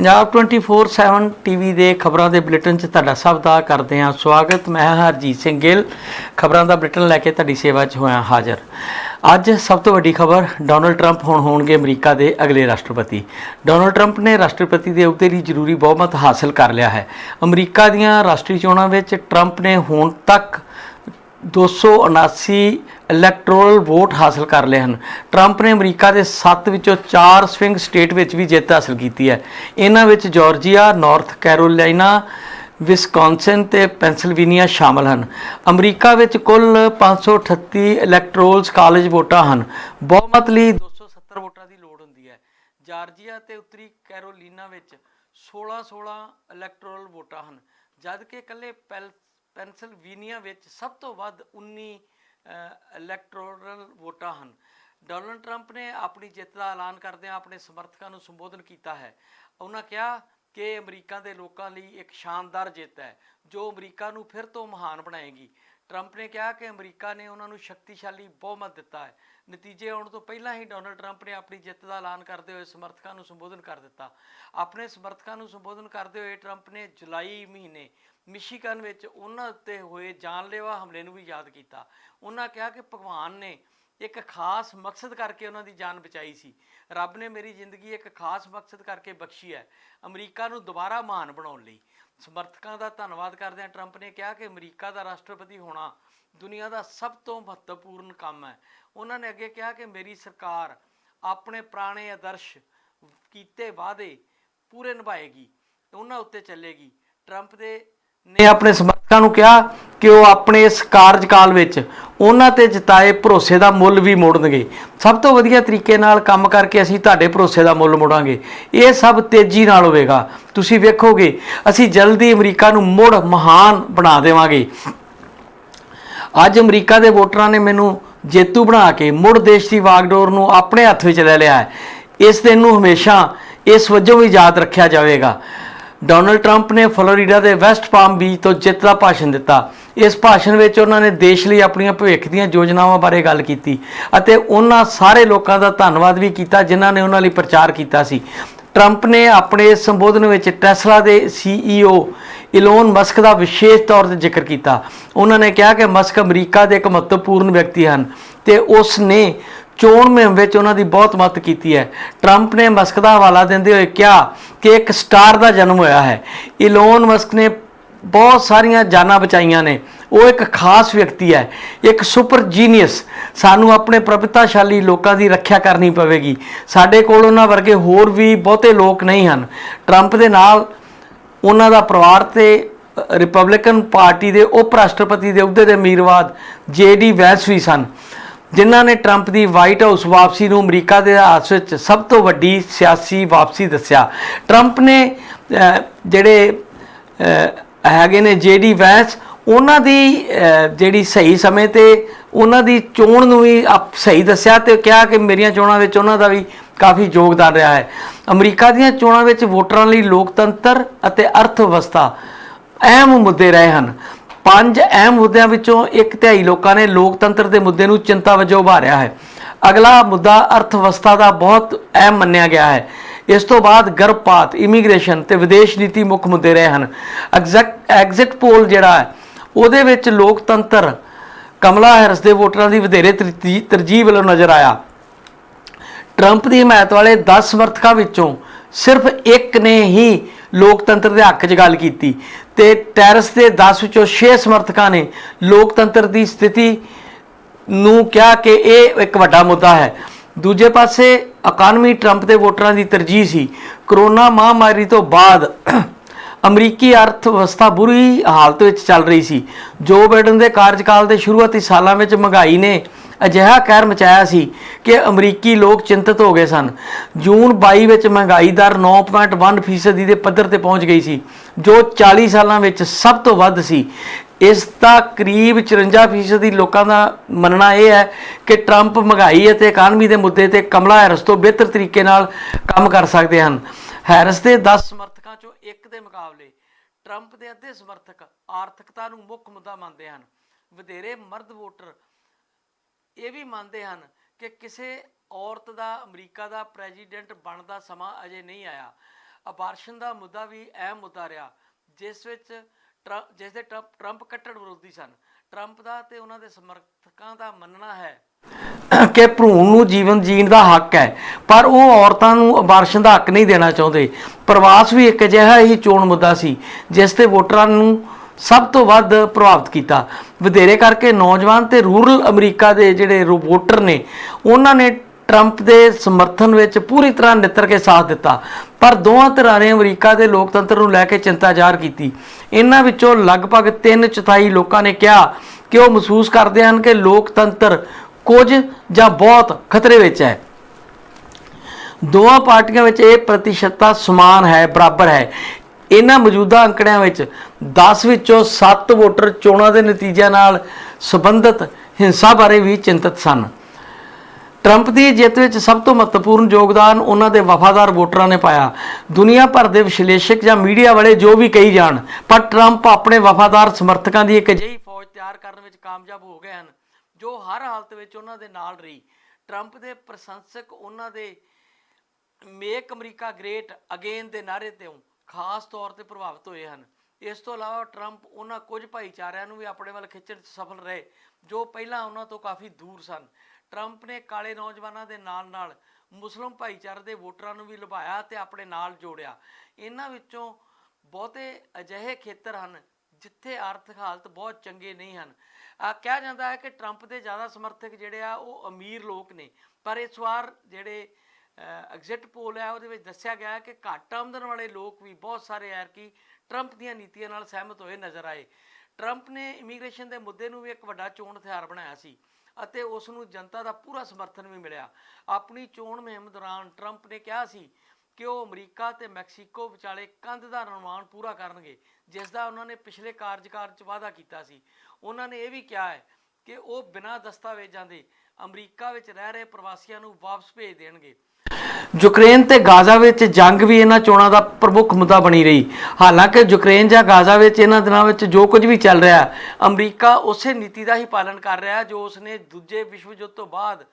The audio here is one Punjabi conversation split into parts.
ਪੰਜਾਬ 24/7 ਟੀਵੀ ਦੇ ਖਬਰਾਂ ਦੇ ਬੁਲੇਟਿਨ 'ਚ ਤੁਹਾਡਾ ਸਭ ਦਾ ਕਰਦੇ ਹਾਂ ਸਵਾਗਤ। ਮੈਂ ਹਾਂ ਹਰਜੀਤ ਸਿੰਘ ਗਿੱਲ। ਖਬਰਾਂ ਦਾ ਬੁਲੇਟਿਨ ਲੈ ਕੇ ਤੁਹਾਡੀ ਸੇਵਾ 'ਚ ਹੋਇਆ ਹਾਜ਼ਰ। ਅੱਜ ਸਭ ਤੋਂ ਵੱਡੀ ਖਬਰ, ਡੋਨਲਡ ਟਰੰਪ ਹੁਣ ਹੋਣਗੇ ਅਮਰੀਕਾ ਦੇ ਅਗਲੇ ਰਾਸ਼ਟਰਪਤੀ। ਡੋਨਲਡ ਟਰੰਪ ਨੇ ਰਾਸ਼ਟਰਪਤੀ ਦੇ ਅਹੁਦੇ ਲਈ ਜ਼ਰੂਰੀ ਬਹੁਮਤ ਹਾਸਲ ਕਰ ਲਿਆ ਹੈ। ਅਮਰੀਕਾ ਦੀਆਂ ਰਾਸ਼ਟਰੀ ਚੋਣਾਂ ਵਿੱਚ ਟਰੰਪ ਨੇ ਹੁਣ ਤੱਕ 279 ਇਲੈਕਟੋਰਲ ਵੋਟ ਹਾਸਲ ਕਰ ਲਏ ਹਨ। ਟਰੰਪ ਨੇ ਅਮਰੀਕਾ ਦੇ 7 ਵਿੱਚੋਂ 4 ਸਵਿੰਗ ਸਟੇਟ ਵਿੱਚ ਵੀ ਜਿੱਤ ਹਾਸਲ ਕੀਤੀ ਹੈ। ਇਹਨਾਂ ਵਿੱਚ ਜਾਰਜੀਆ ਨਾਰਥ ਕੈਰੋਲਾਈਨਾ ਵਿਸਕੌਨਸਿਨ ਤੇ ਪੈਂਸਿਲਵੇਨੀਆ ਸ਼ਾਮਲ ਹਨ। ਅਮਰੀਕਾ ਵਿੱਚ ਕੁੱਲ 538 ਇਲੈਕਟੋਰਲਸ ਕਾਲਜ ਵੋਟਾਂ ਹਨ। ਬਹੁਮਤ ਲਈ 270 ਵੋਟਾਂ ਦੀ ਲੋੜ ਹੁੰਦੀ ਹੈ। ਜਾਰਜੀਆ ਤੇ ਉੱਤਰੀ ਕੈਰੋਲੀਨਾ ਵਿੱਚ 16-16 ਇਲੈਕਟੋਰਲ ਵੋਟਾਂ ਹਨ। ਜਦਕਿ ਇਕੱਲੇ ਪੈਲ- ਪੈਨਸਿਲਵੇਨੀਆ ਵਿੱਚ ਸਭ ਤੋਂ ਵੱਧ 19 ਇਲੈਕਟੋਰਲ ਵੋਟਾਂ ਹਨ। ਡੋਨਲਡ ਟਰੰਪ ਨੇ ਆਪਣੀ ਜਿੱਤ ਦਾ ਐਲਾਨ ਕਰਦਿਆਂ ਆਪਣੇ ਸਮਰਥਕਾਂ ਨੂੰ ਸੰਬੋਧਨ ਕੀਤਾ ਹੈ। ਉਹਨਾਂ ਕਿਹਾ ਕਿ ਅਮਰੀਕਾ ਦੇ ਲੋਕਾਂ ਲਈ ਇੱਕ ਸ਼ਾਨਦਾਰ ਜਿੱਤ ਹੈ, ਜੋ ਅਮਰੀਕਾ ਨੂੰ ਫਿਰ ਤੋਂ ਮਹਾਨ ਬਣਾਏਗੀ। ਟਰੰਪ ਨੇ ਕਿਹਾ ਕਿ ਅਮਰੀਕਾ ਨੇ ਉਹਨਾਂ ਨੂੰ ਸ਼ਕਤੀਸ਼ਾਲੀ ਬਹੁਮਤ ਦਿੱਤਾ ਹੈ। ਨਤੀਜੇ ਆਉਣ ਤੋਂ ਪਹਿਲਾਂ ਹੀ ਡੋਨਲਡ ਟਰੰਪ ਨੇ ਆਪਣੀ ਜਿੱਤ ਦਾ ਐਲਾਨ ਕਰਦੇ ਹੋਏ ਸਮਰਥਕਾਂ ਨੂੰ ਸੰਬੋਧਨ ਕਰ ਦਿੱਤਾ। ਆਪਣੇ ਸਮਰਥਕਾਂ ਨੂੰ ਸੰਬੋਧਨ ਕਰਦੇ ਹੋਏ ਟਰੰਪ ਨੇ ਜੁਲਾਈ ਮਹੀਨੇ ਮਿਸ਼ੀਗਨ ਵਿੱਚ ਉਹਨਾਂ ਉੱਤੇ ਹੋਏ ਜਾਨਲੇਵਾ ਹਮਲੇ ਨੂੰ ਵੀ ਯਾਦ ਕੀਤਾ। ਉਹਨਾਂ ਕਿਹਾ ਕਿ ਭਗਵਾਨ ਨੇ ਇੱਕ ਖਾਸ ਮਕਸਦ ਕਰਕੇ ਉਹਨਾਂ ਦੀ ਜਾਨ ਬਚਾਈ ਸੀ। ਰੱਬ ਨੇ ਮੇਰੀ ਜ਼ਿੰਦਗੀ ਇੱਕ ਖਾਸ ਮਕਸਦ ਕਰਕੇ ਬਖਸ਼ੀ ਹੈ ਅਮਰੀਕਾ ਨੂੰ ਦੁਬਾਰਾ ਮਹਾਨ ਬਣਾਉਣ ਲਈ। ਸਮਰਥਕਾਂ ਦਾ ਧੰਨਵਾਦ ਕਰਦਿਆਂ ਟਰੰਪ ਨੇ ਕਿਹਾ ਕਿ ਅਮਰੀਕਾ ਦਾ ਰਾਸ਼ਟਰਪਤੀ ਹੋਣਾ ਦੁਨੀਆ ਦਾ ਸਭ ਤੋਂ ਮਹੱਤਵਪੂਰਨ ਕੰਮ ਹੈ। ਉਹਨਾਂ ਨੇ ਅੱਗੇ ਕਿਹਾ ਕਿ ਮੇਰੀ ਸਰਕਾਰ ਆਪਣੇ ਪੁਰਾਣੇ ਆਦਰਸ਼ ਕੀਤੇ ਵਾਅਦੇ ਪੂਰੇ ਨਿਭਾਏਗੀ, ਉਹਨਾਂ ਉੱਤੇ ਚੱਲੇਗੀ। ਟਰੰਪ ਦੇ ਨੇ ਆਪਣੇ ਸਮਰਥਕਾਂ ਨੂੰ ਕਿਹਾ ਕਿ ਉਹ ਆਪਣੇ ਇਸ ਕਾਰਜਕਾਲ ਵਿੱਚ ਉਹਨਾਂ ਤੇ ਜਤਾਏ ਭਰੋਸੇ ਦਾ ਮੁੱਲ ਵੀ ਮੋੜਨਗੇ। ਸਭ ਤੋਂ ਵਧੀਆ ਤਰੀਕੇ ਨਾਲ ਕੰਮ ਕਰਕੇ ਅਸੀਂ ਤੁਹਾਡੇ ਭਰੋਸੇ ਦਾ ਮੁੱਲ ਮੋੜਾਂਗੇ। ਇਹ ਸਭ ਤੇਜ਼ੀ ਨਾਲ ਹੋਵੇਗਾ। ਤੁਸੀਂ ਵੇਖੋਗੇ, ਅਸੀਂ ਜਲਦੀ ਅਮਰੀਕਾ ਨੂੰ ਮੁੜ ਮਹਾਨ ਬਣਾ ਦੇਵਾਂਗੇ। ਅੱਜ ਅਮਰੀਕਾ ਦੇ ਵੋਟਰਾਂ ਨੇ ਮੈਨੂੰ ਜੇਤੂ ਬਣਾ ਕੇ ਮੁੜ ਦੇਸ਼ ਦੀ ਵਾਗਡੋਰ ਨੂੰ ਆਪਣੇ ਹੱਥ ਵਿੱਚ ਲੈ ਲਿਆ ਹੈ। ਇਸ ਦਿਨ ਨੂੰ ਹਮੇਸ਼ਾ ਇਸ ਵਜੋਂ ਵੀ ਯਾਦ ਰੱਖਿਆ ਜਾਵੇਗਾ। ਡੋਨਲਡ ਟਰੰਪ ਨੇ ਫਲੋਰੀਡਾ ਦੇ ਵੈਸਟ ਪਾਮ ਬੀਚ ਤੋਂ ਜਿੱਤ ਦਾ ਭਾਸ਼ਣ ਦਿੱਤਾ। ਇਸ ਭਾਸ਼ਣ ਵਿੱਚ ਉਹਨਾਂ ਨੇ ਦੇਸ਼ ਲਈ ਆਪਣੀਆਂ ਭਵਿੱਖ ਦੀਆਂ ਯੋਜਨਾਵਾਂ ਬਾਰੇ ਗੱਲ ਕੀਤੀ ਅਤੇ ਉਹਨਾਂ ਸਾਰੇ ਲੋਕਾਂ ਦਾ ਧੰਨਵਾਦ ਵੀ ਕੀਤਾ ਜਿਨ੍ਹਾਂ ਨੇ ਉਹਨਾਂ ਲਈ ਪ੍ਰਚਾਰ ਕੀਤਾ ਸੀ। ਟਰੰਪ ਨੇ ਆਪਣੇ ਸੰਬੋਧਨ ਵਿੱਚ ਟੈਸਲਾ ਦੇ CEO ਇਲੋਨ ਮਸਕ ਦਾ ਵਿਸ਼ੇਸ਼ ਤੌਰ ਤੇ ਜ਼ਿਕਰ ਕੀਤਾ। ਉਹਨਾਂ ਨੇ ਕਿਹਾ ਕਿ ਮਸਕ ਅਮਰੀਕਾ ਦੇ ਇੱਕ ਮਹੱਤਵਪੂਰਨ ਵਿਅਕਤੀ ਹਨ ਤੇ ਉਸ ਨੇ ਚੋਣ ਮੁਹਿੰਮ ਵਿੱਚ ਉਹਨਾਂ ਦੀ ਬਹੁਤ ਮਦਦ ਕੀਤੀ ਹੈ। ਟਰੰਪ ਨੇ ਮਸਕ ਦਾ ਹਵਾਲਾ ਦਿੰਦੇ ਹੋਏ ਕਿਹਾ ਕਿ ਇੱਕ ਸਟਾਰ ਦਾ ਜਨਮ ਹੋਇਆ ਹੈ। ਇਲੋਨ ਮਸਕ ਨੇ ਬਹੁਤ ਸਾਰੀਆਂ ਜਾਨਾਂ ਬਚਾਈਆਂ ਨੇ। ਉਹ ਇੱਕ ਖਾਸ ਵਿਅਕਤੀ ਹੈ, ਇੱਕ ਸੁਪਰ ਜੀਨੀਅਸ ਸਾਨੂੰ ਆਪਣੇ ਪ੍ਰਭਿਤਾਸ਼ਾਲੀ ਲੋਕਾਂ ਦੀ ਰੱਖਿਆ ਕਰਨੀ ਪਵੇਗੀ। ਸਾਡੇ ਕੋਲ ਉਹਨਾਂ ਵਰਗੇ ਹੋਰ ਵੀ ਬਹੁਤੇ ਲੋਕ ਨਹੀਂ ਹਨ। ਟਰੰਪ ਦੇ ਨਾਲ ਉਹਨਾਂ ਦਾ ਪਰਿਵਾਰ ਤੇ ਰਿਪਬਲਿਕਨ ਪਾਰਟੀ ਦੇ ਉਪ ਰਾਸ਼ਟਰਪਤੀ ਦੇ ਅਹੁਦੇ ਦੇ ਉਮੀਦਵਾਰ ਜੇਡੀ ਵੈਂਸ ਵੀ ਸਨ। ਜਿਨ੍ਹਾਂ ਨੇ ਟਰੰਪ ਦੀ ਵਾਈਟ ਹਾਊਸ ਵਾਪਸੀ ਨੂੰ ਅਮਰੀਕਾ ਦੇ ਇਤਿਹਾਸ ਵਿੱਚ ਸਭ ਤੋਂ ਵੱਡੀ ਸਿਆਸੀ ਵਾਪਸੀ ਦੱਸਿਆ। ਟਰੰਪ ਨੇ ਜਿਹੜੇ ਹੈਗੇ ਨੇ ਜੇਡੀ ਵੈਂਸ, ਉਹਨਾਂ ਦੀ ਜਿਹੜੀ ਸਹੀ ਸਮੇਂ ਤੇ ਉਹਨਾਂ ਦੀ ਚੋਣ ਨੂੰ ਵੀ ਆਪ- ਸਹੀ ਦੱਸਿਆ ਤੇ ਕਿਹਾ ਕਿ ਮੇਰੀਆਂ ਚੋਣਾਂ ਵਿੱਚ ਉਹਨਾਂ ਦਾ ਵੀ ਕਾਫੀ ਯੋਗਦਾਨ ਰਿਹਾ ਹੈ। ਅਮਰੀਕਾ ਦੀਆਂ ਚੋਣਾਂ ਵਿੱਚ ਵੋਟਰਾਂ ਲਈ ਲੋਕਤੰਤਰ ਅਤੇ ਅਰਥ ਵਿਵਸਥਾ ਅਹਿਮ ਮੁੱਦੇ ਰਹੇ ਹਨ। ਪੰਜ ਅਹਿਮ ਮੁੱਦਿਆਂ ਵਿੱਚੋਂ ਇੱਕ ਤਿਹਾਈ ਲੋਕਾਂ ਨੇ ਲੋਕਤੰਤਰ ਦੇ ਮੁੱਦੇ ਨੂੰ ਚਿੰਤਾ ਵਜੋਂ ਉਭਾਰਿਆ ਹੈ। ਅਗਲਾ ਮੁੱਦਾ ਅਰਥ ਵਿਵਸਥਾ ਦਾ ਬਹੁਤ ਅਹਿਮ ਮੰਨਿਆ ਗਿਆ ਹੈ। ਇਸ ਤੋਂ ਬਾਅਦ ਗਰਭਪਾਤ, ਇਮੀਗ੍ਰੇਸ਼ਨ ਤੇ ਵਿਦੇਸ਼ ਨੀਤੀ ਮੁੱਖ ਮੁੱਦੇ ਰਹੇ ਹਨ। ਐਗਜ਼ਿਟ ਪੋਲ ਜਿਹੜਾ ਹੈ, ਉਹਦੇ ਵਿੱਚ ਲੋਕਤੰਤਰ ਕਮਲਾ ਹੈਰਿਸ ਦੇ ਵੋਟਰਾਂ ਦੀ ਵਧੇਰੇ ਤਰਜੀ- ਤਰਜੀਹ ਵੱਲੋਂ ਨਜ਼ਰ ਆਇਆ। ਟਰੰਪ ਦੀ ਹਮਾਇਤ ਵਾਲੇ 10 ਸਮਰਥਕਾਂ ਵਿੱਚੋਂ ਸਿਰਫ ਇੱਕ ਨੇ ਹੀ ਲੋਕਤੰਤਰ ਦੇ ਹੱਕ 'ਚ ਗੱਲ ਕੀਤੀ ਤੇ ਟੈਰਸ ਦੇ 10 ਵਿੱਚੋਂ 6 ਸਮਰਥਕਾਂ ਨੇ ਲੋਕਤੰਤਰ ਦੀ ਸਥਿਤੀ ਨੂੰ ਕਿਹਾ ਕਿ ਇਹ ਇੱਕ ਵੱਡਾ ਮੁੱਦਾ ਹੈ। ਦੂਜੇ ਪਾਸੇ ਇਕਾਨਮੀ ਟਰੰਪ ਦੇ ਵੋਟਰਾਂ ਦੀ ਤਰਜੀਹ ਸੀ। ਕਰੋਨਾ ਮਹਾਮਾਰੀ ਤੋਂ ਬਾਅਦ ਅਮਰੀਕੀ ਅਰਥ ਵਿਵਸਥਾ ਬੁਰੀ ਹਾਲਤ ਵਿੱਚ ਚੱਲ ਰਹੀ ਸੀ। ਜੋ ਬਾਈਡਨ ਦੇ ਕਾਰਜਕਾਲ ਦੇ ਸ਼ੁਰੂਆਤੀ ਸਾਲਾਂ ਵਿੱਚ ਮਹਿੰਗਾਈ ਨੇ ਅਜਿਹਾ ਕਹਿਰ ਮਚਾਇਆ ਸੀ ਕਿ ਅਮਰੀਕੀ ਲੋਕ ਚਿੰਤਤ ਹੋ ਗਏ ਸਨ। ਜੂਨ 22 ਵਿੱਚ ਮਹਿੰਗਾਈ ਦਰ 9.1% ਦੇ ਪੱਧਰ ਤੇ ਪਹੁੰਚ ਗਈ ਸੀ, ਜੋ 40 ਸਾਲਾਂ ਵਿੱਚ ਸਭ ਤੋਂ ਵੱਧ ਸੀ। ਇਸ ਦਾ ਕਰੀਬ 54% ਫੀਸਦੀ ਲੋਕਾਂ ਦਾ ਮੰਨਣਾ ਇਹ ਹੈ ਕਿ ਟਰੰਪ ਮਹਿੰਗਾਈ ਅਤੇ ਇਕਾਨਮੀ ਦੇ ਮੁੱਦੇ ਤੇ ਕਮਲਾ ਹੈਰਿਸ ਤੋਂ ਬਿਹਤਰ ਤਰੀਕੇ ਨਾਲ ਕੰਮ ਕਰ ਸਕਦੇ ਹਨ। ਹੈਰਿਸ ਦੇ 10 ਸਮਰਥਕਾਂ ਚੋਂ ਇੱਕ ਦੇ ਮੁਕਾਬਲੇ ਟਰੰਪ ਦੇ ਅੱਧੇ ਸਮਰਥਕ ਆਰਥਿਕਤਾ ਨੂੰ ਮੁੱਖ ਮੁੱਦਾ ਮੰਨਦੇ ਹਨ। ਵਧੇਰੇ ਮਰਦ ਵੋਟਰ ਇਹ ਵੀ ਮੰਨਦੇ ਹਨ ਕਿ ਕਿਸੇ ਔਰਤ ਦਾ, ਅਮਰੀਕਾ ਦਾ ਪ੍ਰੈਜ਼ੀਡੈਂਟ ਬਣਨ ਦਾ ਸਮਾਂ ਅਜੇ ਨਹੀਂ ਆਇਆ। ਅਬਾਰਸ਼ਨ ਦਾ ਮੁੱਦਾ ਵੀ ਅਹਿਮ ਮੁੱਦਾ ਰਿਹਾ, ਜਿਸ ਵਿੱਚ ਜਿਸ ਦੇ ਟਰੰਪ ਕੱਟੜ ਵਿਰੋਧੀ ਸਨ। ਟਰੰਪ ਦਾ ਤੇ ਉਹਨਾਂ ਦੇ ਸਮਰਥਕਾਂ ਦਾ ਮੰਨਣਾ ਹੈ ਕਿ ਭਰੂਣ ਨੂੰ ਜੀਵਨ ਜੀਣ ਦਾ ਹੱਕ ਹੈ, ਪਰ ਉਹ ਔਰਤਾਂ ਨੂੰ ਅਬਾਰਸ਼ਨ ਦਾ ਹੱਕ ਨਹੀਂ ਦੇਣਾ ਚਾਹੁੰਦੇ। ਪ੍ਰਵਾਸ ਵੀ ਇੱਕ ਅਜਿਹਾ ਹੀ ਚੋਣ ਮੁੱਦਾ ਸੀ, ਜਿਸ ਤੇ ਵੋਟਰਾਂ ਨੂੰ ਸਭ ਤੋਂ ਵੱਧ ਪ੍ਰਭਾਵਿਤ ਕੀਤਾ। ਵਧੇਰੇ ਕਰਕੇ ਨੌਜਵਾਨ ਤੇ ਰੂਰਲ ਅਮਰੀਕਾ ਦੇ ਜਿਹੜੇ ਰੋ- ਵੋਟਰ ਨੇ, ਉਹਨਾਂ ਨੇ ਟਰੰਪ ਦੇ ਸਮਰਥਨ ਵਿੱਚ ਪੂਰੀ ਤਰ੍ਹਾਂ ਨਿੱਤਰ ਕੇ ਸਾਥ ਦਿੱਤਾ। ਪਰ ਦੋਵਾਂ ਧਿਰਾਂ ਨੇ ਅਮਰੀਕਾ ਦੇ ਲੋਕਤੰਤਰ ਨੂੰ ਲੈ ਕੇ ਚਿੰਤਾ ਜ਼ਾਹਰ ਕੀਤੀ। ਇਹਨਾਂ ਵਿੱਚੋਂ ਲਗਭਗ 3 ਚੌਥਾਈ ਲੋਕਾਂ ਨੇ ਕਿਹਾ ਕਿ ਉਹ ਮਹਿਸੂਸ ਕਰਦੇ ਹਨ ਕਿ ਲੋਕਤੰਤਰ ਕੁਝ ਜਾਂ ਬਹੁਤ ਖਤਰੇ ਵਿੱਚ ਹੈ। ਦੋਵਾਂ ਪਾਰਟੀਆਂ ਵਿੱਚ ਇਹ ਪ੍ਰਤੀਸ਼ਤਤਾ ਸਮਾਨ ਹੈ, ਬਰਾਬਰ ਹੈ। ਇਹਨਾਂ ਮੌਜੂਦਾ ਅੰਕੜਿਆਂ ਵਿੱਚ 10 ਵਿੱਚੋਂ 7 ਵੋਟਰ ਚੋਣਾਂ ਦੇ ਨਤੀਜਿਆਂ ਨਾਲ ਸੰਬੰਧਿਤ ਹਿੰਸਾ ਬਾਰੇ ਵੀ ਚਿੰਤਤ ਸਨ। ਟਰੰਪ ਦੀ ਜਿੱਤ ਵਿੱਚ ਸਭ ਤੋਂ ਮਹੱਤਵਪੂਰਨ ਯੋਗਦਾਨ ਉਹਨਾਂ ਦੇ ਵਫਾਦਾਰ ਵੋਟਰਾਂ ਨੇ ਪਾਇਆ। ਦੁਨੀਆ ਭਰ ਦੇ ਵਿਸ਼ਲੇਸ਼ਕ ਜਾਂ ਮੀਡੀਆ ਵਾਲੇ ਜੋ ਵੀ ਕਹੀ ਜਾਣ, ਪਰ ਟਰੰਪ ਆਪਣੇ ਵਫਾਦਾਰ ਸਮਰਥਕਾਂ ਦੀ ਇੱਕ ਅਜਿਹੀ ਫੌਜ ਤਿਆਰ ਕਰਨ ਵਿੱਚ ਕਾਮਯਾਬ ਹੋ ਗਏ ਹਨ, ਜੋ ਹਰ ਹਾਲਤ ਵਿੱਚ ਉਹਨਾਂ ਦੇ ਨਾਲ ਰਹੀ। ਟਰੰਪ ਦੇ ਪ੍ਰਸ਼ੰਸਕ ਉਹਨਾਂ ਦੇ ਮੇਕ ਅਮਰੀਕਾ ਗ੍ਰੇਟ ਅਗੇਨ ਦੇ ਨਾਅਰੇ ਤੋਂ ਖਾਸ ਤੌਰ ਤੇ ਪ੍ਰਭਾਵਿਤ ਹੋਏ ਹਨ। ਇਸ ਤੋਂ ਇਲਾਵਾ ਟਰੰਪ ਉਹਨਾਂ ਕੁਝ ਭਾਈਚਾਰਿਆਂ ਨੂੰ ਵੀ ਆਪਣੇ ਵੱਲ ਖਿੱਚਣ 'ਚ ਸਫਲ ਰਹੇ, ਜੋ ਪਹਿਲਾਂ ਉਹਨਾਂ ਤੋਂ ਕਾਫੀ ਦੂਰ ਸਨ। ਟਰੰਪ ਨੇ ਕਾਲੇ ਨੌਜਵਾਨਾਂ ਦੇ ਨਾਲ-ਨਾਲ ਮੁਸਲਮ ਭਾਈਚਾਰੇ ਦੇ ਵੋਟਰਾਂ ਨੂੰ ਵੀ ਲੁਭਾਇਆ ਤੇ ਆਪਣੇ ਨਾਲ ਜੋੜਿਆ। ਇਹਨਾਂ ਵਿੱਚੋਂ ਬਹੁਤੇ ਅਜਿਹੇ ਖੇਤਰ ਹਨ ਜਿੱਥੇ ਆਰਥਿਕ ਹਾਲਤ ਬਹੁਤ ਚੰਗੇ ਨਹੀਂ ਹਨ। ਆ ਕਿਹਾ ਜਾਂਦਾ ਹੈ ਕਿ ਟਰੰਪ ਦੇ ਜ਼ਿਆਦਾ ਸਮਰਥਕ ਜਿਹੜੇ ਆ, ਉਹ ਅਮੀਰ ਲੋਕ ਨੇ। ਪਰ ਇਸ ਵਾਰ ਜਿਹੜੇ ਐਗਜ਼ਿਟ ਪੋਲ ਹੈ, ਉਹਦੇ ਵਿੱਚ ਦੱਸਿਆ ਗਿਆ ਕਿ ਘੱਟ ਆਮਦਨ ਵਾਲੇ ਲੋਕ ਵੀ ਬਹੁਤ ਸਾਰੇ ਐਰ ਕੀ ਟਰੰਪ ਦੀਆਂ ਨੀਤੀਆਂ ਨਾਲ ਸਹਿਮਤ ਹੋਏ ਨਜ਼ਰ ਆਏ। ਟਰੰਪ ਨੇ ਇਮੀਗ੍ਰੇਸ਼ਨ ਦੇ ਮੁੱਦੇ ਨੂੰ ਵੀ ਇੱਕ ਵੱਡਾ ਚੋਣ ਹਥਿਆਰ ਬਣਾਇਆ ਸੀ ਅਤੇ ਉਸ ਨੂੰ ਜਨਤਾ ਦਾ ਪੂਰਾ ਸਮਰਥਨ ਵੀ ਮਿਲਿਆ। ਆਪਣੀ ਚੋਣ ਮੁਹਿੰਮ ਦੌਰਾਨ ਟਰੰਪ ਨੇ ਕਿਹਾ ਸੀ ਕਿ ਉਹ ਅਮਰੀਕਾ ਤੇ ਮੈਕਸੀਕੋ ਵਿਚਾਲੇ ਕੰਧ ਦਾ ਨਿਰਮਾਣ ਪੂਰਾ ਕਰਨਗੇ, ਜਿਸ ਦਾ ਉਹਨਾਂ ਨੇ ਪਿਛਲੇ ਕਾਰਜਕਾਲ 'ਚ ਵਾਅਦਾ ਕੀਤਾ ਸੀ। ਉਹਨਾਂ ਨੇ ਇਹ ਵੀ ਕਿਹਾ ਹੈ ਕਿ ਉਹ ਬਿਨਾਂ ਦਸਤਾਵੇਜ਼ਾਂ ਦੇ ਅਮਰੀਕਾ ਵਿੱਚ ਰਹਿ ਰਹੇ ਪ੍ਰਵਾਸੀਆਂ ਨੂੰ ਵਾਪਸ ਭੇਜ ਦੇਣਗੇ। ਯੂਕਰੇਨ ਤੇ ਗਾਜ਼ਾ ਵਿੱਚ ਜੰਗ ਵੀ ਇਹਨਾਂ ਚੋਣਾਂ ਦਾ ਪ੍ਰਮੁੱਖ ਮੁੱਦਾ ਬਣੀ ਰਹੀ। ਹਾਲਾਂਕਿ ਯੂਕਰੇਨ ਜਾਂ ਗਾਜ਼ਾ ਵਿੱਚ ਇਹਨਾਂ ਦਿਨਾਂ ਵਿੱਚ ਜੋ ਕੁਝ ਵੀ ਚੱਲ ਰਿਹਾ, ਅਮਰੀਕਾ ਉਸੇ ਨੀਤੀ ਦਾ ਹੀ ਪਾਲਣ ਕਰ ਰਿਹਾ ਜੋ ਉਸਨੇ ਦੂਜੇ ਵਿਸ਼ਵ ਯੁੱਧ ਤੋਂ ਬਾਅਦ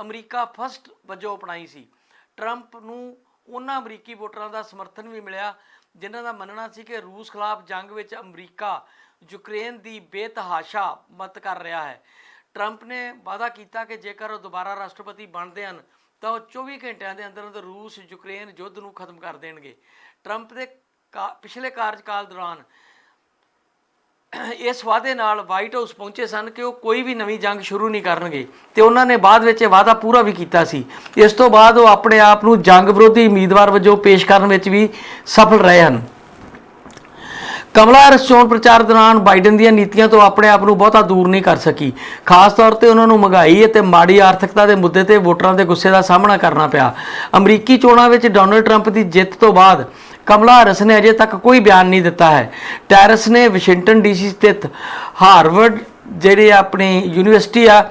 ਅਮਰੀਕਾ ਫਸਟ ਵਜੋਂ ਅਪਣਾਈ ਸੀ। ਟਰੰਪ ਨੂੰ ਉਹਨਾਂ ਅਮਰੀਕੀ ਵੋਟਰਾਂ ਦਾ ਸਮਰਥਨ ਵੀ ਮਿਲਿਆ, ਜਿਨ੍ਹਾਂ ਦਾ ਮੰਨਣਾ ਸੀ ਕਿ ਰੂਸ ਖਿਲਾਫ ਜੰਗ ਵਿੱਚ ਅਮਰੀਕਾ ਯੂਕਰੇਨ ਦੀ ਬੇਤਹਾਸ਼ਾ ਮਤ ਕਰ ਰਿਹਾ ਹੈ। ਟਰੰਪ ਨੇ ਵਾਅਦਾ ਕੀਤਾ ਕਿ ਜੇਕਰ ਉਹ ਦੁਬਾਰਾ ਰਾਸ਼ਟਰਪਤੀ ਬਣਦੇ ਹਨ ਤਾਂ ਉਹ 24 ਘੰਟਿਆਂ ਦੇ ਅੰਦਰ ਅੰਦਰ ਰੂਸ, ਯੂਕਰੇਨ, ਯੁੱਧ ਨੂੰ ਖਤਮ ਕਰ ਦੇਣਗੇ। ਟਰੰਪ ਦੇ ਕਾ- ਪਿਛਲੇ ਕਾਰਜਕਾਲ ਦੌਰਾਨ ਇਸ ਵਾਅਦੇ ਨਾਲ ਵਾਈਟ ਹਾਊਸ ਪਹੁੰਚੇ ਸਨ ਕਿ ਉਹ ਕੋਈ ਵੀ ਨਵੀਂ ਜੰਗ ਸ਼ੁਰੂ ਨਹੀਂ ਕਰਨਗੇ ਤੇ ਉਹਨਾਂ ਨੇ ਬਾਅਦ ਵਿੱਚ ਇਹ ਵਾਅਦਾ ਪੂਰਾ ਵੀ ਕੀਤਾ ਸੀ। ਇਸ ਤੋਂ ਬਾਅਦ ਉਹ ਆਪਣੇ ਆਪ ਨੂੰ ਜੰਗ ਵਿਰੋਧੀ ਉਮੀਦਵਾਰ ਵਜੋਂ ਪੇਸ਼ ਕਰਨ ਵਿੱਚ ਵੀ ਸਫਲ ਰਹੇ ਹਨ। ਕਮਲਾ ਹੈਰਿਸ ਚੋਣ ਪ੍ਰਚਾਰ ਦੌਰਾਨ ਬਾਈਡਨ ਦੀਆਂ ਨੀਤੀਆਂ ਤੋਂ ਆਪਣੇ ਆਪ ਨੂੰ ਬਹੁਤਾ ਦੂਰ ਨਹੀਂ ਕਰ ਸਕੀ। ਖਾਸ ਤੌਰ ਤੇ ਉਹਨਾਂ ਨੂੰ ਮਹਿੰਗਾਈ ਅਤੇ ਮਾੜੀ ਆਰਥਿਕਤਾ ਦੇ ਮੁੱਦੇ ਤੇ ਵੋਟਰਾਂ ਦੇ ਗੁੱਸੇ ਦਾ ਸਾਹਮਣਾ ਕਰਨਾ ਪਿਆ। ਅਮਰੀਕੀ ਚੋਣਾਂ ਵਿੱਚ ਡੋਨਲਡ ਟਰੰਪ ਦੀ ਜਿੱਤ ਤੋਂ ਬਾਅਦ ਕਮਲਾ ਹੈਰਿਸ ਨੇ ਅਜੇ ਤੱਕ ਕੋਈ ਬਿਆਨ ਨਹੀਂ ਦਿੱਤਾ ਹੈ। ਟੈਰਸ ਨੇ ਵਾਸ਼ਿੰਗਟਨ ਡੀਸੀ ਸਥਿਤ ਹਾਰਵਰਡ, ਜਿਹੜੀ ਆਪਣੀ ਯੂਨੀਵਰਸਿਟੀ ਆ,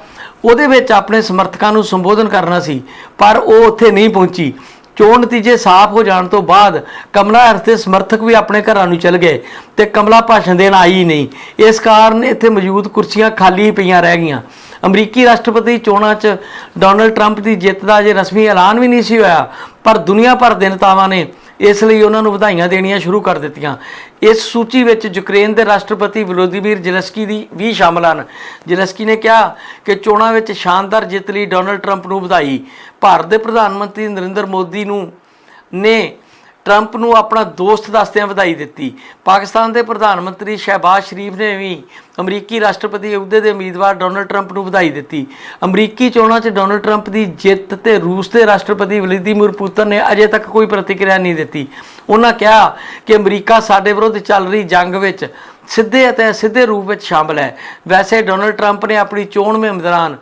ਉਹਦੇ ਵਿੱਚ ਆਪਣੇ ਸਮਰਥਕਾਂ ਨੂੰ ਸੰਬੋਧਨ ਕਰਨਾ ਸੀ, ਪਰ ਉਹ ਉੱਥੇ ਨਹੀਂ ਪਹੁੰਚੀ। ਚੋਣ ਨਤੀਜੇ ਸਾਫ਼ ਹੋ ਜਾਣ ਤੋਂ ਬਾਅਦ ਕਮਲਾ ਹੈਰਿਸ ਦੇ ਸਮਰਥਕ ਵੀ ਆਪਣੇ ਘਰਾਂ ਨੂੰ ਚਲ ਗਏ ਤੇ ਕਮਲਾ ਭਾਸ਼ਣ ਦੇਣ ਆਈ ਹੀ ਨਹੀਂ। ਇਸ ਕਾਰਨ ਇੱਥੇ ਮੌਜੂਦ ਕੁਰਸੀਆਂ ਖਾਲੀ ਪਈਆਂ ਰਹਿ ਗਈਆਂ। ਅਮਰੀਕੀ ਰਾਸ਼ਟਰਪਤੀ ਚੋਣਾਂ 'ਚ ਡੋਨਲਡ ਟਰੰਪ ਦੀ ਜਿੱਤ ਦਾ ਅਜੇ ਰਸਮੀ ਐਲਾਨ ਵੀ ਨਹੀਂ ਸੀ ਹੋਇਆ, ਪਰ ਦੁਨੀਆ ਭਰ ਦੇ ਨੇਤਾਵਾਂ ਨੇ ਇਸ ਲਈ ਉਹਨਾਂ ਨੂੰ ਵਧਾਈਆਂ ਦੇਣੀਆਂ ਸ਼ੁਰੂ ਕਰ ਦਿੱਤੀਆਂ। ਇਸ ਸੂਚੀ ਵਿੱਚ ਯੂਕਰੇਨ ਦੇ ਰਾਸ਼ਟਰਪਤੀ ਵਲੋਦੀਮੀਰ ਜ਼ੈਲੈਂਸਕੀ ਦੀ ਵੀ ਸ਼ਾਮਲ ਹਨ। ਜ਼ੈਲੈਂਸਕੀ ਨੇ ਕਿਹਾ ਕਿ ਚੋਣਾਂ ਵਿੱਚ ਸ਼ਾਨਦਾਰ ਜਿੱਤ ਲਈ ਡੋਨਲਡ ਟਰੰਪ ਨੂੰ ਵਧਾਈ। ਭਾਰਤ ਦੇ ਪ੍ਰਧਾਨ ਮੰਤਰੀ ਨਰਿੰਦਰ ਮੋਦੀ ਨੂੰ ਨੇ ਟਰੰਪ ਨੂੰ ਆਪਣਾ ਦੋਸਤ ਦੱਸਦਿਆਂ ਵਧਾਈ ਦਿੱਤੀ। ਪਾਕਿਸਤਾਨ ਦੇ ਪ੍ਰਧਾਨ ਮੰਤਰੀ ਸ਼ਹਿਬਾਜ਼ ਸ਼ਰੀਫ ਨੇ ਵੀ ਅਮਰੀਕੀ ਰਾਸ਼ਟਰਪਤੀ ਅਹੁਦੇ ਦੇ ਉਮੀਦਵਾਰ ਡੋਨਲਡ ਟਰੰਪ ਨੂੰ ਵਧਾਈ ਦਿੱਤੀ। ਅਮਰੀਕੀ ਚੋਣਾਂ 'ਚ ਡੋਨਲਡ ਟਰੰਪ ਦੀ ਜਿੱਤ ਤੇ ਰੂਸ ਦੇ ਰਾਸ਼ਟਰਪਤੀ ਵਲਾਦੀਮੀਰ ਪੁਤਨ ਨੇ ਅਜੇ ਤੱਕ ਕੋਈ ਪ੍ਰਤੀਕਿਰਿਆ ਨਹੀਂ ਦਿੱਤੀ। ਉਹਨਾਂ ਕਿਹਾ ਕਿ ਅਮਰੀਕਾ ਸਾਡੇ ਵਿਰੁੱਧ ਚੱਲ ਰਹੀ ਜੰਗ ਵਿੱਚ ਸਿੱਧੇ ਅਤੇ ਸਿੱਧੇ ਰੂਪ ਵਿੱਚ ਸ਼ਾਮਲ ਹੈ। ਵੈਸੇ ਡੋਨਲਡ ਟਰੰਪ ਨੇ ਆਪਣੀ ਚੋਣ ਮੁਹਿੰਮ ਦੌਰਾਨ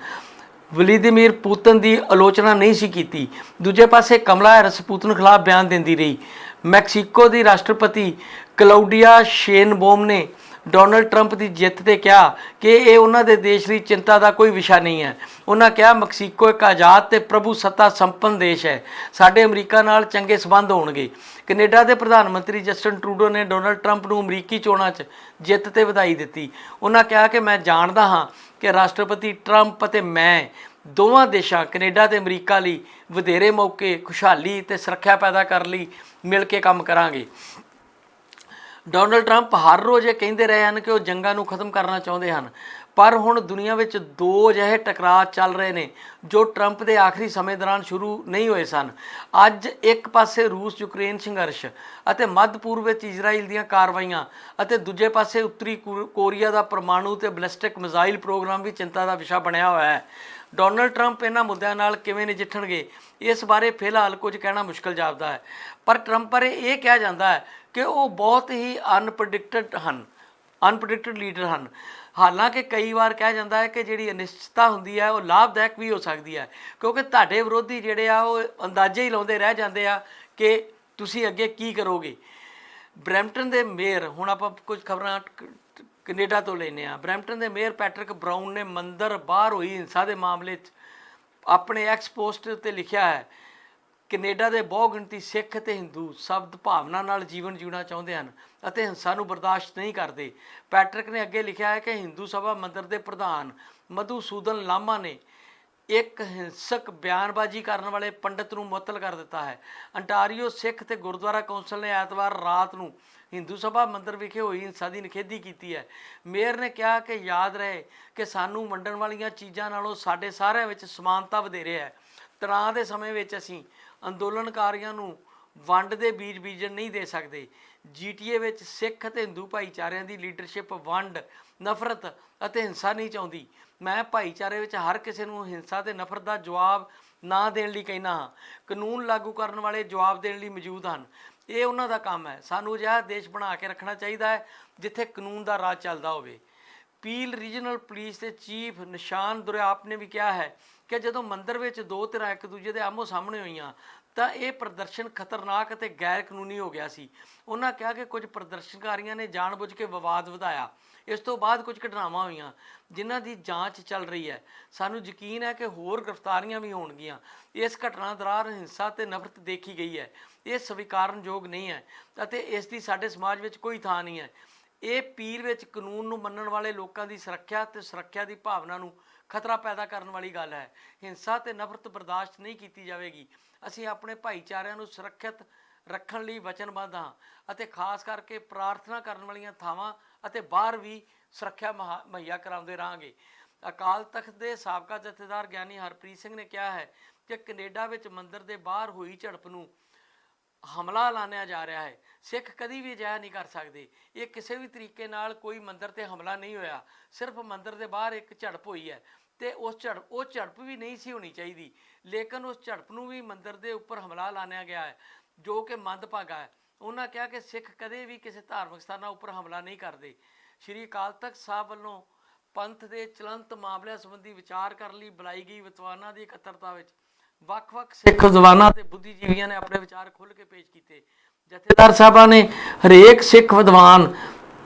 ਵਲਾਦੀਮੀਰ ਪੁਤਨ ਦੀ ਆਲੋਚਨਾ ਨਹੀਂ ਸੀ ਕੀਤੀ। ਦੂਜੇ ਪਾਸੇ ਕਮਲਾ ਹੈਰਿਸ ਪੁਤਨ ਖਿਲਾਫ ਬਿਆਨ ਦਿੰਦੀ ਰਹੀ। ਮੈਕਸੀਕੋ ਦੀ ਰਾਸ਼ਟਰਪਤੀ ਕਲਾਉਡੀਆ ਸ਼ੇਨਬੋਮ ਨੇ ਡੋਨਲਡ ਟਰੰਪ ਦੀ ਜਿੱਤ ਤੇ ਕਿਹਾ ਕਿ ਇਹ ਉਹਨਾਂ ਦੇ ਦੇਸ਼ ਲਈ ਚਿੰਤਾ ਦਾ ਕੋਈ ਵਿਸ਼ਾ ਨਹੀਂ ਹੈ। ਉਹਨਾਂ ਕਿਹਾ, ਮੈਕਸੀਕੋ ਇੱਕ ਆਜ਼ਾਦ ਤੇ ਪ੍ਰਭੂ ਸੱਤਾ ਸੰਪੰਨ ਦੇਸ਼ ਹੈ। ਸਾਡੇ ਅਮਰੀਕਾ ਨਾਲ ਚੰਗੇ ਸਬੰਧ ਹੋਣਗੇ। ਕੈਨੇਡਾ ਦੇ ਪ੍ਰਧਾਨ ਮੰਤਰੀ ਜਸਟਨ ਟਰੂਡੋ ਨੇ ਡੋਨਲਡ ਟਰੰਪ ਨੂੰ ਅਮਰੀਕੀ ਚੋਣਾਂ 'ਚ ਜਿੱਤ ਤੇ ਵਧਾਈ ਦਿੱਤੀ। ਉਹਨਾਂ ਕਿਹਾ ਕਿ, ਮੈਂ ਜਾਣਦਾ ਹਾਂ ਕਿ ਰਾਸ਼ਟਰਪਤੀ ਟਰੰਪ ਅਤੇ ਮੈਂ ਦੋਵਾਂ ਦੇਸ਼ਾਂ, ਕੈਨੇਡਾ ਤੇ ਅਮਰੀਕਾ ਲਈ ਵਧੇਰੇ ਮੌਕੇ ਖੁਸ਼ਹਾਲੀ ਤੇ ਸੁਰੱਖਿਆ ਪੈਦਾ ਕਰਨ ਲਈ ਮਿਲ ਕੇ ਕੰਮ ਕਰਾਂਗੇ। ਡੋਨਲਡ ਟਰੰਪ ਹਰ ਰੋਜ਼ ਇਹ ਕਹਿੰਦੇ ਰਹੇ ਹਨ ਕਿ ਉਹ ਜੰਗਾਂ ਨੂੰ ਖਤਮ ਕਰਨਾ ਚਾਹੁੰਦੇ ਹਨ। ਪਰ ਹੁਣ ਦੁਨੀਆ ਵਿੱਚ ਦੋ ਅਜਿਹੇ ਟਕਰਾਅ ਚੱਲ ਰਹੇ ਨੇ ਜੋ ਟਰੰਪ ਦੇ ਆਖਰੀ ਸਮੇਂ ਦੌਰਾਨ ਸ਼ੁਰੂ ਨਹੀਂ ਹੋਏ ਸਨ। ਅੱਜ ਇੱਕ ਪਾਸੇ ਰੂਸ, ਯੂਕਰੇਨ ਸੰਘਰਸ਼ ਅਤੇ ਮੱਧ ਪੂਰਬ ਵਿੱਚ ਇਜ਼ਰਾਈਲ ਦੀਆਂ ਕਾਰਵਾਈਆਂ ਅਤੇ ਦੂਜੇ ਪਾਸੇ ਉੱਤਰੀ ਕੋਰੀਆ ਦਾ ਪਰਮਾਣੂ ਤੇ ਬਲਿਸਟਿਕ ਮਿਜ਼ਾਈਲ ਪ੍ਰੋਗਰਾਮ ਵੀ ਚਿੰਤਾ ਦਾ ਵਿਸ਼ਾ ਬਣਿਆ ਹੋਇਆ ਹੈ। ਡੋਨਲਡ ਟਰੰਪ ਇਹਨਾਂ ਮੁੱਦਿਆਂ ਨਾਲ ਕਿਵੇਂ ਨਜਿੱਠਣਗੇ, ਇਸ ਬਾਰੇ ਫਿਲਹਾਲ ਕੁਝ ਕਹਿਣਾ ਮੁਸ਼ਕਲ ਜਾਪਦਾ ਹੈ। ਪਰ ਟਰੰਪ ਬਾਰੇ ਇਹ ਕਿਹਾ ਜਾਂਦਾ ਹੈ ਕਿ ਉਹ ਬਹੁਤ ਹੀ ਅਨਪ੍ਰੈਡਿਕਟਡ ਹਨ। ਅਨਪ੍ਰੈਡਿਕਟਡ ਲੀਡਰ ਹਨ। ਹਾਲਾਂਕਿ ਕਈ ਵਾਰ ਕਿਹਾ ਜਾਂਦਾ ਹੈ ਕਿ ਜਿਹੜੀ ਅਨਿਸ਼ਚਿਤਤਾ ਹੁੰਦੀ ਹੈ, ਉਹ ਲਾਭਦਾਇਕ ਵੀ ਹੋ ਸਕਦੀ ਹੈ। ਕਿਉਂਕਿ ਤੁਹਾਡੇ ਵਿਰੋਧੀ ਜਿਹੜੇ ਆ, ਉਹ ਅੰਦਾਜ਼ੇ ਹੀ ਲਾਉਂਦੇ ਰਹਿ ਜਾਂਦੇ ਆ ਕਿ ਤੁਸੀਂ ਅੱਗੇ ਕੀ ਕਰੋਗੇ। ਬਰੈਂਪਟਨ ਦੇ ਮੇਅਰ, ਹੁਣ ਆਪਾਂ ਕੁਝ ਖਬਰਾਂ ਕ- ਕੈਨੇਡਾ ਤੋਂ ਲੈਨੇ ਆ ਬਰੈਂਪਟਨ ਦੇ ਮੇਅਰ ਪੈਟਰਿਕ ਬਰਾਊਨ ਨੇ ਮੰਦਰ ਬਾਹਰ ਹੋਈ ਹਿੰਸਾ ਦੇ ਮਾਮਲੇ 'ਚ। ਆਪਣੇ ਐਕਸ ਪੋਸਟ 'ਤੇ ਲਿਖਿਆ ਹੈ ਕੈਨੇਡਾ ਦੇ ਬਹੁ ਗਿਣਤੀ ਸਿੱਖ ਤੇ ਹਿੰਦੂ ਸ਼ਬਦ ਭਾਵਨਾ ਨਾਲ ਜੀਵਨ ਜਿਉਣਾ ਚਾਹੁੰਦੇ ਹਨ ਅਤੇ ਹਿੰਸਾ ਨੂੰ ਬਰਦਾਸ਼ਤ ਨਹੀਂ ਕਰਦੇ। ਪੈਟਰਿਕ ਨੇ ਅੱਗੇ ਲਿਖਿਆ ਹੈ ਕਿ ਹਿੰਦੂ ਸਭਾ ਮੰਦਰ ਦੇ ਪ੍ਰਧਾਨ ਮਧੂਸੂਦਨ ਲਾਮਾ ਨੇ ਇੱਕ ਹਿੰਸਕ ਬਿਆਨਬਾਜ਼ੀ ਕਰਨ ਵਾਲੇ ਪੰਡਤ ਨੂੰ ਮੁਅੱਤਲ ਕਰ ਦਿੱਤਾ ਹੈ। ਅੰਟਾਰੀਓ ਸਿੱਖ ਤੇ ਗੁਰਦੁਆਰਾ ਕੌਂਸਲ ਨੇ ਐਤਵਾਰ ਰਾਤ ਨੂੰ ਹਿੰਦੂ ਸਭਾ ਮੰਦਰ ਵਿਖੇ ਹੋਈ ਹਿੰਸਾ ਦੀ ਨਿਖੇਧੀ ਕੀਤੀ ਹੈ। ਮੇਅਰ ਨੇ ਕਿਹਾ ਕਿ ਯਾਦ ਰਹੇ ਕਿ ਸਾਨੂੰ ਵੰਡਣ ਵਾਲੀਆਂ ਚੀਜ਼ਾਂ ਨਾਲੋਂ ਸਾਡੇ ਸਾਰਿਆਂ ਵਿੱਚ ਸਮਾਨਤਾ ਵਧੇਰੇ ਹੈ। ਤਣਾਅ ਦੇ ਸਮੇਂ ਵਿੱਚ ਅਸੀਂ ਅੰਦੋਲਨਕਾਰੀਆਂ ਨੂੰ ਵੰਡ ਦੇ ਬੀਜ ਬੀਜਣ ਨਹੀਂ ਦੇ ਸਕਦੇ। ਜੀਟੀਏ ਵਿੱਚ ਸਿੱਖ ਅਤੇ ਹਿੰਦੂ ਭਾਈਚਾਰਿਆਂ ਦੀ ਲੀਡਰਸ਼ਿਪ ਵੰਡ, ਨਫ਼ਰਤ ਅਤੇ ਹਿੰਸਾ ਨਹੀਂ ਚਾਹੁੰਦੀ। ਮੈਂ ਭਾਈਚਾਰੇ ਵਿੱਚ ਹਰ ਕਿਸੇ ਨੂੰ ਹਿੰਸਾ ਤੇ ਨਫ਼ਰਤ ਦਾ ਜਵਾਬ ਨਾ ਦੇਣ ਲਈ ਕਹਿਣਾ ਹਾਂ। ਕਾਨੂੰਨ ਲਾਗੂ ਕਰਨ ਵਾਲੇ ਜਵਾਬ ਦੇਣ ਲਈ ਮੌਜੂਦ ਹਨ। ਇਹ ਉਹਨਾਂ ਦਾ ਕੰਮ ਹੈ। ਸਾਨੂੰ ਅਜਿਹਾ ਦੇਸ਼ ਬਣਾ ਕੇ ਰੱਖਣਾ ਚਾਹੀਦਾ ਹੈ ਜਿੱਥੇ ਕਾਨੂੰਨ ਦਾ ਰਾਜ ਚੱਲਦਾ ਹੋਵੇ। ਪੀਲ ਰੀਜਨਲ ਪੁਲਿਸ ਦੇ ਚੀਫ ਨਿਸ਼ਾਨ ਦੁਰਿਆਪ ਨੇ ਵੀ ਕਿਹਾ ਹੈ ਕਿ ਜਦੋਂ ਮੰਦਰ ਵਿੱਚ ਦੋ ਧਿਰਾਂ ਇੱਕ ਦੂਜੇ ਦੇ ਆਮੋ ਸਾਹਮਣੇ ਹੋਈਆਂ, ਤਾਂ ਇਹ ਪ੍ਰਦਰਸ਼ਨ ਖਤਰਨਾਕ ਅਤੇ ਗੈਰ ਕਾਨੂੰਨੀ ਹੋ ਗਿਆ ਸੀ। ਉਹਨਾਂ ਕਿਹਾ ਕਿ ਕੁਝ ਪ੍ਰਦਰਸ਼ਨਕਾਰੀਆਂ ਨੇ ਜਾਣਬੁੱਝ ਕੇ ਵਿਵਾਦ ਵਧਾਇਆ। ਇਸ ਤੋਂ ਬਾਅਦ ਕੁਝ ਘਟਨਾਵਾਂ ਹੋਈਆਂ, ਜਿਨ੍ਹਾਂ ਦੀ ਜਾਂਚ ਚੱਲ ਰਹੀ ਹੈ। ਸਾਨੂੰ ਯਕੀਨ ਹੈ ਕਿ ਹੋਰ ਗ੍ਰਿਫਤਾਰੀਆਂ ਵੀ ਹੋਣਗੀਆਂ। ਇਸ ਘਟਨਾ ਦੌਰਾਨ ਹਿੰਸਾ ਤੇ ਨਫ਼ਰਤ ਦੇਖੀ ਗਈ ਹੈ। ਇਹ ਸਵੀਕਾਰਨਯੋਗ ਨਹੀਂ ਹੈ ਅਤੇ ਇਸ ਦੀ ਸਾਡੇ ਸਮਾਜ ਵਿੱਚ ਕੋਈ ਥਾਂ ਨਹੀਂ ਹੈ। ਇਹ ਪੀਰ ਵਿੱਚ ਕਾਨੂੰਨ ਨੂੰ ਮੰਨਣ ਵਾਲੇ ਲੋਕਾਂ ਦੀ ਸੁਰੱਖਿਆ ਤੇ ਸੁਰੱਖਿਆ ਦੀ ਭਾਵਨਾ ਨੂੰ ਖਤਰਾ ਪੈਦਾ ਕਰਨ ਵਾਲੀ ਗੱਲ ਹੈ। ਹਿੰਸਾ ਤੇ ਨਫ਼ਰਤ ਬਰਦਾਸ਼ਤ ਨਹੀਂ ਕੀਤੀ ਜਾਵੇਗੀ। ਅਸੀਂ ਆਪਣੇ ਭਾਈਚਾਰਿਆਂ ਨੂੰ ਸੁਰੱਖਿਅਤ ਰੱਖਣ ਲਈ ਵਚਨਬੱਧ ਹਾਂ ਅਤੇ ਖਾਸ ਕਰਕੇ ਪ੍ਰਾਰਥਨਾ ਕਰਨ ਵਾਲੀਆਂ ਥਾਵਾਂ ਅਤੇ ਬਾਹਰ ਵੀ ਸੁਰੱਖਿਆ ਮਹਾ- ਮੁਹੱਈਆ ਕਰਾਉਂਦੇ ਰਹਾਂਗੇ। ਅਕਾਲ ਤਖਤ ਦੇ ਸਾਬਕਾ ਜਥੇਦਾਰ ਗਿਆਨੀ ਹਰਪ੍ਰੀਤ ਸਿੰਘ ਨੇ ਕਿਹਾ ਹੈ ਕਿ ਕੈਨੇਡਾ ਵਿੱਚ ਮੰਦਿਰ ਦੇ ਬਾਹਰ ਹੋਈ ਝੜਪ ਨੂੰ ਹਮਲਾ ਐਲਾਨਿਆ ਜਾ ਰਿਹਾ ਹੈ। ਸਿੱਖ ਕਦੀ ਵੀ ਅਜਿਹਾ ਨਹੀਂ ਕਰ ਸਕਦੇ। ਇਹ ਕਿਸੇ ਵੀ ਤਰੀਕੇ ਨਾਲ ਕੋਈ ਮੰਦਰ ਤੇ ਹਮਲਾ ਨਹੀਂ ਹੋਇਆ। ਸਿਰਫ ਮੰਦਰ ਦੇ ਬਾਹਰ ਇੱਕ ਝੜਪ ਹੋਈ ਹੈ ਤੇ ਉਸ ਝੜਪ, ਉਹ ਝੜਪ ਵੀ ਨਹੀਂ ਸੀ ਹੋਣੀ ਚਾਹੀਦੀ। ਲੇਕਿਨ ਉਸ ਝੜਪ ਨੂੰ ਵੀ ਮੰਦਰ ਦੇ ਉੱਪਰ ਹਮਲਾ ਐਲਾਨਿਆ ਗਿਆ ਹੈ, ਜੋ ਕਿ ਮੰਦਭਾਗਾ ਹੈ। ਉਹਨਾਂ ਕਿਹਾ ਕਿ ਸਿੱਖ ਕਦੇ ਵੀ ਕਿਸੇ ਧਾਰਮਿਕ ਸਥਾਨਾਂ ਉੱਪਰ ਹਮਲਾ ਨਹੀਂ ਕਰਦੇ। ਸ਼੍ਰੀ ਅਕਾਲ ਤਖਤ ਸਾਹਿਬ ਵੱਲੋਂ ਪੰਥ ਦੇ ਚਲੰਤ ਮਾਮਲਿਆਂ ਸੰਬੰਧੀ ਵਿਚਾਰ ਕਰਨ ਲਈ ਬੁਲਾਈ ਗਈ ਵਿਦਵਾਨਾਂ ਦੀ ਇਕੱਤਰਤਾ ਵਿੱਚ ਵੱਖ-ਵੱਖ ਸਿੱਖ ਵਿਦਵਾਨਾਂ ਤੇ ਬੁੱਧੀਜੀਵੀਆਂ ਨੇ ਆਪਣੇ ਵਿਚਾਰ ਖੁੱਲ੍ਹ ਕੇ ਪੇਸ਼ ਕੀਤੇ। ਜਥੇਦਾਰ ਸਾਹਿਬਾਂ ਨੇ ਹਰੇਕ ਸਿੱਖ ਵਿਦਵਾਨ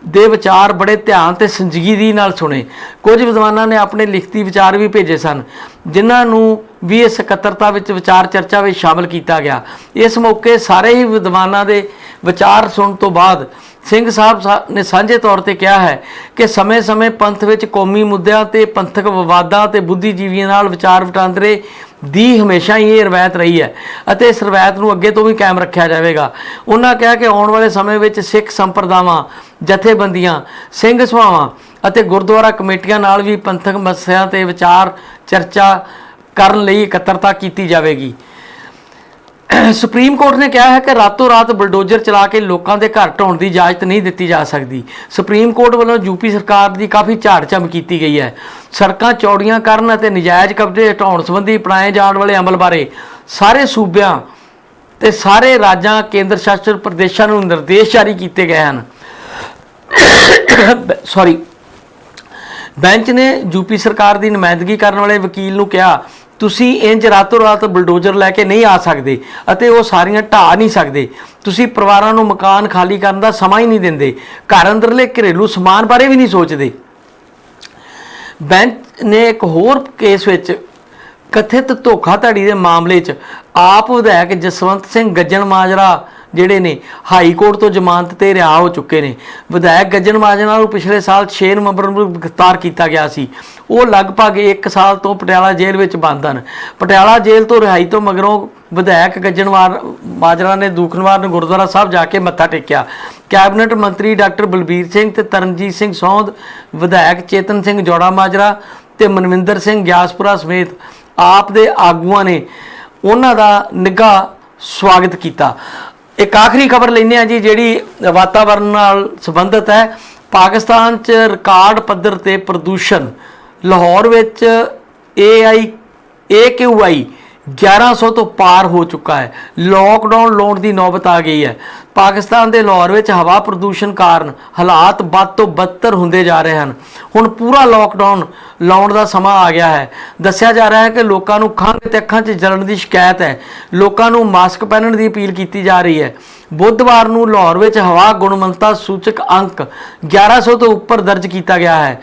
ਦੇ ਵਿਚਾਰ ਬੜੇ ਧਿਆਨ ਤੇ ਸੰਜੀਦਗੀ ਨਾਲ ਸੁਣੇ। ਕੁਝ ਵਿਦਵਾਨਾਂ ਨੇ ਆਪਣੇ ਲਿਖਤੀ ਵਿਚਾਰ ਵੀ ਭੇਜੇ ਸਨ, ਜਿਨ੍ਹਾਂ ਨੂੰ ਵੀ ਇਸ ਇਕੱਤਰਤਾ ਵਿੱਚ ਵਿਚਾਰ ਚਰਚਾ ਵਿੱਚ ਸ਼ਾਮਲ ਕੀਤਾ ਗਿਆ। ਇਸ ਮੌਕੇ ਸਾਰੇ ਹੀ ਵਿਦਵਾਨਾਂ ਦੇ ਵਿਚਾਰ ਸੁਣਨ ਤੋਂ ਬਾਅਦ ਸਿੰਘ ਸਾਹਿਬ ਸਾ- ਨੇ ਸਾਂਝੇ ਤੌਰ ਤੇ ਕਿਹਾ ਹੈ ਕਿ ਸਮੇਂ-ਸਮੇਂ ਪੰਥ ਵਿੱਚ ਕੌਮੀ ਮੁੱਦਿਆਂ ਤੇ ਪੰਥਕ ਵਿਵਾਦਾਂ ਤੇ ਬੁੱਧੀਜੀਵੀਆਂ ਨਾਲ ਵਿਚਾਰ ਵਟਾਂਦਰੇ ਦੀ ਹਮੇਸ਼ਾ ਹੀ ਇਹ ਰਵਾਇਤ ਰਹੀ ਹੈ ਅਤੇ ਇਸ ਰਵਾਇਤ ਨੂੰ ਅੱਗੇ ਤੋਂ ਵੀ ਕਾਇਮ ਰੱਖਿਆ ਜਾਵੇਗਾ। ਉਹਨਾਂ ਕਿਹਾ ਕਿ ਆਉਣ ਵਾਲੇ ਸਮੇਂ ਵਿੱਚ ਸਿੱਖ ਸੰਪਰਦਾਵਾਂ, ਜਥੇਬੰਦੀਆਂ, ਸਿੰਘ ਸਭਾਵਾਂ ਅਤੇ ਗੁਰਦੁਆਰਾ ਕਮੇਟੀਆਂ ਨਾਲ ਵੀ ਪੰਥਕ ਮਸਲਿਆਂ ਤੇ ਵਿਚਾਰ ਚਰਚਾ ਕਰਨ ਲਈ ਇਕੱਤਰਤਾ ਕੀਤੀ ਜਾਵੇਗੀ। ਸੁਪਰੀਮ ਕੋਰਟ ਨੇ ਕਿਹਾ ਹੈ ਕਿ ਰਾਤੋਂ ਰਾਤ ਬਲਡੋਜ਼ਰ ਚਲਾ ਕੇ ਲੋਕਾਂ ਦੇ ਘਰ ਢਾਉਣ ਦੀ ਇਜਾਜ਼ਤ ਨਹੀਂ ਦਿੱਤੀ ਜਾ ਸਕਦੀ। ਸੁਪਰੀਮ ਕੋਰਟ ਵੱਲੋਂ ਯੂਪੀ ਸਰਕਾਰ ਦੀ ਕਾਫੀ ਝਾੜ ਝੰਮ ਕੀਤੀ ਗਈ ਹੈ। ਸੜਕਾਂ ਚੌੜੀਆਂ ਕਰਨ ਅਤੇ ਨਜਾਇਜ਼ ਕਬਜ਼ੇ ਹਟਾਉਣ ਸੰਬੰਧੀ ਅਪਣਾਏ ਜਾਣ ਵਾਲੇ ਅਮਲ ਬਾਰੇ ਸਾਰੇ ਸੂਬਿਆਂ ਤੇ ਸਾਰੇ ਰਾਜਾਂ, ਕੇਂਦਰ ਸ਼ਾਸਿਤ ਪ੍ਰਦੇਸ਼ਾਂ ਨੂੰ ਨਿਰਦੇਸ਼ ਜਾਰੀ ਕੀਤੇ ਗਏ ਹਨ। ਸੌਰੀ ਬੈਂਚ ਨੇ ਯੂਪੀ ਸਰਕਾਰ ਦੀ ਨੁਮਾਇੰਦਗੀ ਕਰਨ ਵਾਲੇ ਵਕੀਲ ਨੂੰ ਕਿਹਾ ਤੁਸੀਂ ਇੰਜ ਰਾਤੋਂ ਰਾਤ ਬਲਡੋਜ਼ਰ ਲੈ ਕੇ ਨਹੀਂ ਆ ਸਕਦੇ ਅਤੇ ਉਹ ਸਾਰੀਆਂ ਢਾਹ ਨਹੀਂ ਸਕਦੇ। ਤੁਸੀਂ ਪਰਿਵਾਰਾਂ ਨੂੰ ਮਕਾਨ ਖਾਲੀ ਕਰਨ ਦਾ ਸਮਾਂ ਹੀ ਨਹੀਂ ਦਿੰਦੇ। ਘਰ ਅੰਦਰਲੇ ਘਰੇਲੂ ਸਮਾਨ ਬਾਰੇ ਵੀ ਨਹੀਂ ਸੋਚਦੇ। ਬੈਂਚ ਨੇ ਇੱਕ ਹੋਰ ਕੇਸ ਵਿੱਚ ਕਥਿਤ ਧੋਖਾਧੜੀ ਦੇ ਮਾਮਲੇ 'ਚ ਆਪ ਵਿਧਾਇਕ ਜਸਵੰਤ ਸਿੰਘ ਗੱਜਣ ਮਾਜਰਾ ਜਿਹੜੇ ਨੇ ਹਾਈ ਕੋਰਟ ਤੋਂ ਜ਼ਮਾਨਤ ਤੇ ਰਿਹਾ ਹੋ ਚੁੱਕੇ ਨੇ। ਵਿਧਾਇਕ ਗੱਜਣ ਮਾਜਨਾ ਨੂੰ ਪਿਛਲੇ ਸਾਲ 6 ਨਵੰਬਰ ਨੂੰ ਗ੍ਰਿਫਤਾਰ ਕੀਤਾ ਗਿਆ ਸੀ। ਉਹ ਲਗਭਗ 1 ਸਾਲ ਤੋਂ ਪਟਿਆਲਾ ਜੇਲ੍ਹ ਵਿੱਚ ਬੰਦ ਹਨ। ਪਟਿਆਲਾ ਜੇਲ੍ਹ ਤੋਂ ਰਿਹਾਈ ਤੋਂ ਮਗਰੋਂ ਵਿਧਾਇਕ ਗੱਜਣਵਾਰ ਮਾਜਰਾ ਨੇ ਦੂਖਨਵਾਰ ਨੂੰ ਗੁਰਦੁਆਰਾ ਸਾਹਿਬ ਜਾ ਕੇ ਮੱਥਾ ਟੇਕਿਆ। ਕੈਬਨਿਟ ਮੰਤਰੀ ਡਾਕਟਰ ਬਲਬੀਰ ਸਿੰਘ ਤੇ ਤਰਨਜੀਤ ਸਿੰਘ ਸੌਂਦ, ਵਿਧਾਇਕ ਚੇਤਨ ਸਿੰਘ ਜੋੜਾ ਮਾਜਰਾ ਤੇ ਮਨਵਿੰਦਰ ਸਿੰਘ ਗਿਆਸਪੁਰਾ ਸਮੇਤ ਆਪ ਦੇ ਆਗੂਆਂ ਨੇ ਉਹਨਾਂ ਦਾ ਨਿੱਘਾ ਸਵਾਗਤ ਕੀਤਾ। ਇੱਕ ਆਖਰੀ ਖਬਰ ਲੈਂਦੇ ਆ ਜੀ, ਜਿਹੜੀ ਵਾਤਾਵਰਣ ਨਾਲ ਸੰਬੰਧਿਤ ਹੈ। ਪਾਕਿਸਤਾਨ 'ਚ ਰਿਕਾਰਡ ਪੱਧਰ ਤੇ ਪ੍ਰਦੂਸ਼ਣ। ਲਾਹੌਰ ਵਿੱਚ AI AQI 1100 ਤੋਂ ਪਾਰ ਹੋ ਚੁੱਕਾ ਹੈ। ਲੋਕਡਾਊਨ ਲਾਉਣ ਦੀ ਨੌਬਤ ਆ ਗਈ ਹੈ। ਪਾਕਿਸਤਾਨ ਦੇ ਲਾਹੌਰ ਵਿੱਚ ਹਵਾ ਪ੍ਰਦੂਸ਼ਣ ਕਾਰਨ ਹਾਲਾਤ ਵੱਧ ਤੋਂ ਬੱਤਰ ਹੁੰਦੇ ਜਾ ਰਹੇ ਹਨ। ਹੁਣ ਪੂਰਾ ਲੋਕਡਾਊਨ ਲਾਉਣ ਦਾ ਸਮਾਂ ਆ ਗਿਆ ਹੈ। ਦੱਸਿਆ ਜਾ ਰਿਹਾ ਹੈ ਕਿ ਲੋਕਾਂ ਨੂੰ ਖੰਘ ਤੇ ਅੱਖਾਂ 'ਚ ਜਲਣ ਦੀ ਸ਼ਿਕਾਇਤ ਹੈ। ਲੋਕਾਂ ਨੂੰ ਮਾਸਕ ਪਹਿਨਣ ਦੀ ਅਪੀਲ ਕੀਤੀ ਜਾ ਰਹੀ ਹੈ। ਬੁੱਧਵਾਰ ਨੂੰ ਲਾਹੌਰ ਵਿੱਚ ਹਵਾ ਗੁਣਵੱਤਾ ਸੂਚਕ ਅੰਕ 1100 ਤੋਂ ਉੱਪਰ ਦਰਜ ਕੀਤਾ ਗਿਆ ਹੈ।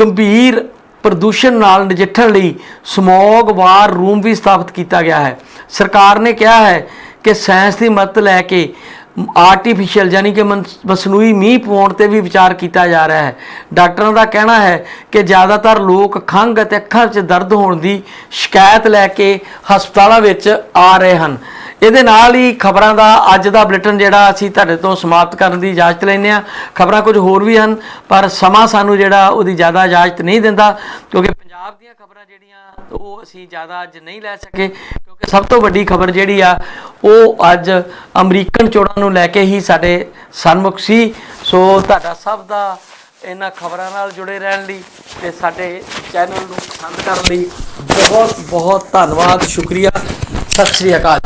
ਗੰਭੀਰ ਪ੍ਰਦੂਸ਼ਣ ਨਾਲ ਨਜਿੱਠਣ ਲਈ ਸਮੋਗ ਵਾਰ ਰੂਮ ਵੀ ਸਥਾਪਿਤ ਕੀਤਾ ਗਿਆ ਹੈ। ਸਰਕਾਰ ਨੇ ਕਿਹਾ ਹੈ ਕਿ ਸਾਇੰਸ ਦੀ ਮਦਦ ਲੈ ਕੇ ਆਰਟੀਫੀਸ਼ੀਅਲ ਯਾਨੀ ਕਿ ਮਨ- ਮਸਨੂਈ ਮੀਂਹ ਪਵਾਉਣ ਤੇ ਵੀ ਵਿਚਾਰ ਕੀਤਾ ਜਾ ਰਿਹਾ ਹੈ। ਡਾਕਟਰਾਂ ਦਾ ਕਹਿਣਾ ਹੈ ਕਿ ਜ਼ਿਆਦਾਤਰ ਲੋਕ ਖੰਘ ਅਤੇ ਅੱਖਾਂ 'ਚ ਦਰਦ ਹੋਣ ਦੀ ਸ਼ਿਕਾਇਤ ਲੈ ਕੇ ਹਸਪਤਾਲਾਂ ਵਿੱਚ ਆ ਰਹੇ ਹਨ। ਇਹਦੇ ਨਾਲ ਹੀ ਖਬਰਾਂ ਦਾ ਅੱਜ ਦਾ ਬੁਲੇਟਿਨ ਜਿਹੜਾ ਅਸੀਂ ਤੁਹਾਡੇ ਤੋਂ ਸਮਾਪਤ ਕਰਨ ਦੀ ਇਜਾਜ਼ਤ ਲੈਂਦੇ ਆ ਖਬਰਾਂ ਕੁਝ ਹੋਰ ਵੀ ਹਨ, ਪਰ ਸਮਾਂ ਸਾਨੂੰ ਜਿਹੜਾ ਉਹਦੀ ਜ਼ਿਆਦਾ ਇਜਾਜ਼ਤ ਨਹੀਂ ਦਿੰਦਾ, ਕਿਉਂਕਿ ਪੰਜਾਬ ਦੀਆਂ ਖਬਰਾਂ ਜਿਹੜੀਆਂ ਉਹ ਅਸੀਂ ਜ਼ਿਆਦਾ ਅੱਜ ਨਹੀਂ ਲੈ ਸਕੇ, ਕਿਉਂਕਿ ਸਭ ਤੋਂ ਵੱਡੀ ਖਬਰ ਜਿਹੜੀ ਆ, ਉਹ ਅੱਜ ਅਮਰੀਕਨ ਚੋਣਾਂ ਨੂੰ ਲੈ ਕੇ ਹੀ ਸਾਡੇ ਸਨਮੁਖ ਸੀ। ਸੋ ਤੁਹਾਡਾ ਸਭ ਦਾ ਇਹਨਾਂ ਖਬਰਾਂ ਨਾਲ ਜੁੜੇ ਰਹਿਣ ਲਈ ਤੇ ਸਾਡੇ ਚੈਨਲ ਨੂੰ ਪਸੰਦ ਕਰਨ ਲਈ ਬਹੁਤ ਬਹੁਤ ਧੰਨਵਾਦ, ਸ਼ੁਕਰੀਆ। ਸਤਿ ਸ੍ਰੀ ਅਕਾਲ